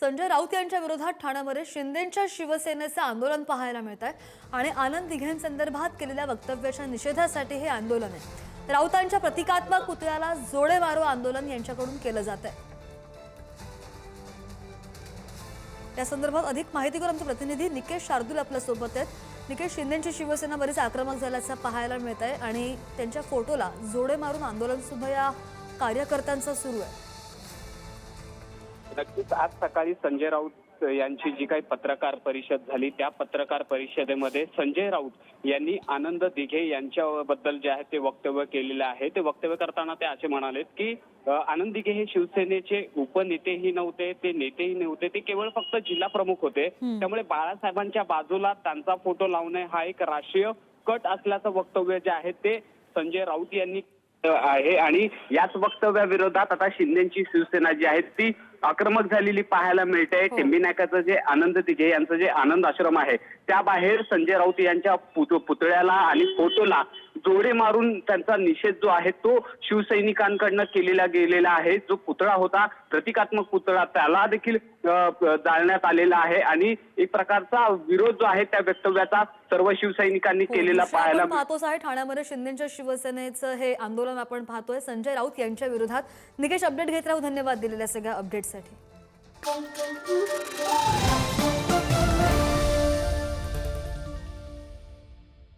संजय राऊत यांच्या विरोधात ठाण्यामध्ये शिंदेच्या शिवसेनेचं आंदोलन पाहायला मिळत आहे आणि आनंद दिघेंसंदर्भात केलेल्या वक्तव्याच्या निषेधासाठी हे आंदोलन आहे. राऊतांच्या प्रतिकात्मक पुतळ्याला जोडे मारो आंदोलन यांच्याकडून केलं जात आहे. या संदर्भात अधिक माहिती करून आमचे प्रतिनिधी निकेश शार्दूल आपल्यासोबत आहेत. निकेश शिंदेची शिवसेना बरीच आक्रमक झाल्याचं पाहायला मिळत आहे आणि त्यांच्या फोटोला जोडे मारून आंदोलन सुद्धा या कार्यकर्त्यांचं सुरू आहे. नक्कीच आज सकाळी संजय राऊत यांची जी काही पत्रकार परिषद झाली त्या पत्रकार परिषदेमध्ये संजय राऊत यांनी आनंद दिघे यांच्याबद्दल जे आहे ते वक्तव्य केलेलं आहे. ते वक्तव्य करताना ते असे म्हणालेत की आनंद दिघे हे शिवसेनेचे उपनेतेही नव्हते ते नेतेही नव्हते ते केवळ फक्त जिल्हा प्रमुख होते. त्यामुळे बाळासाहेबांच्या बाजूला त्यांचा फोटो लावणे हा एक राष्ट्रीय कट असल्याचं वक्तव्य जे आहे ते संजय राऊत यांनी आहे आणि याच वक्तव्याविरोधात आता शिंदेची शिवसेना जी आहे ती आक्रमक झालेली पाहायला मिळते. टेंबी नायकाचं जे आनंद तिघे यांचं जे आनंद आश्रम आहे त्या बाहेर संजय राऊत यांच्या पुत- पुतळ्याला आणि फोटोला जोडे मारून त्यांचा निषेध जो आहे तो शिवसैनिकांकडनं केलेला गेलेला आहे. जो पुतळा होता प्रतिकात्मक पुतळा त्याला देखील जाळण्यात आलेला आहे. आणि एक प्रकारचा विरोध जो आहे त्या वक्तव्याचा सर्व शिवसैनिकांनी केलेला दुसरं पाहायला पाहतोच आहे ठाण्यामध्ये शिंदेच्या शिवसेनेचं हे आंदोलन आपण पाहतोय. संजय राऊत यांच्या विरोधात. निकेश अपडेट घेत राहू. धन्यवाद दिलेल्या सगळ्या अपडेटसाठी